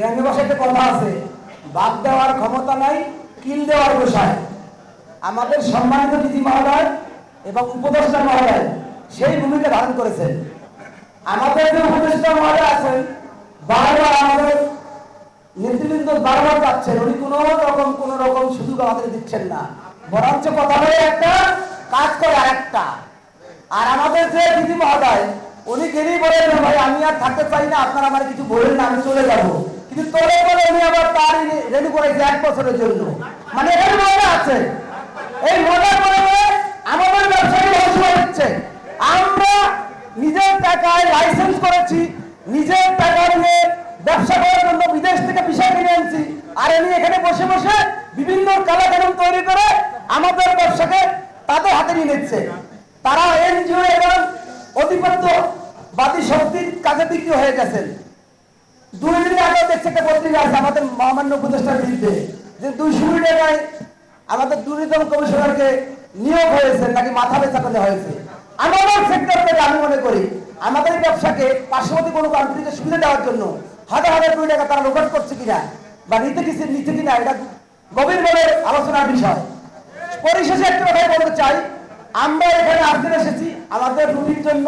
গ্রামে ভাষায় একটা কথা আছে, বাদ দেওয়ার ক্ষমতা নাই, কিল দেওয়ার বসায় আমাদের সম্মানিত নীতি মহোদয় এবং উপদেষ্টা মহোদয় সেই ভূমিকা ধারণ করেছেন। আমাদের যে উপদেষ্টা মহোদয় আছেন, বারবার আমাদের নেতৃবৃন্দ বারবার যাচ্ছেন। উনি কোনো রকম, কোন রকম সুযোগ আমাদের দিচ্ছেন না। বরঞ্চ কথা হয়ে একটা, কাজ করে আরেকটা। আর আমাদের যে দিদি মহোদয়, উনি গেলেই বলেন, ভাই, আমি আর থাকতে চাই না, আপনারা আমার কিছু বলেন না, আমি চলে যাব। কিন্তু তোলে বলে উনি আবার তার রেডি করেছে এক বছরের জন্য। মানে এর মজা আছে। এই মজা করে করে আমাদের ব্যবসায়ী ধ্বংস যাচ্ছে আমরা নিজের টাকায় লাইসেন্স করেছি, নিজের টাকা নিয়ে ব্যবসা করার জন্য বিদেশ থেকে বিষয় কিনে আনছি আর এমনি এখানে বসে বসে বিভিন্ন কালাকানুন তৈরি করে আমাদের ব্যবসাকে তাদের হাতে নিয়ে নিচ্ছে। তারা এনজিও এবং অধিপত্যবাদী শক্তির কাছে বিক্রি হয়ে গেছেন। আমাদের মহামান্য আমাদের সুবিধা হাজার হাজার করছে কিনা, বা নিতে নিচ্ছে কিনা, এটা বিষয়। পরিশেষে একটা বলতে চাই, আমরা এখানে এসেছি আমাদের রুটির জন্য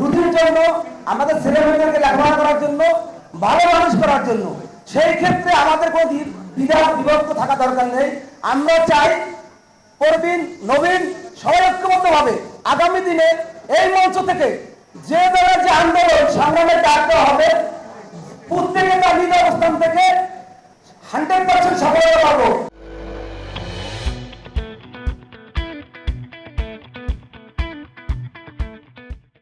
রুটির জন্য, আমাদের ছেলেমেয়েদেরকে লেখাপড়া করার জন্য ভালো মানুষ করার জন্য। সেই ক্ষেত্রে আমাদের কোনো দ্বি- দ্বিধা বিভক্ত থাকা দরকার নেই। আমরা চাই পরদিন নবীন সবাই ঐক্যবদ্ধ ভাবে আগামী দিনে এই মঞ্চ থেকে যে দলের যে আন্দোলন সংগ্রামের ডাক হবে, প্রত্যেকে তার নিজ অবস্থান থেকে হান্ড্রেড পার্সেন্ট সফলতা পাবো।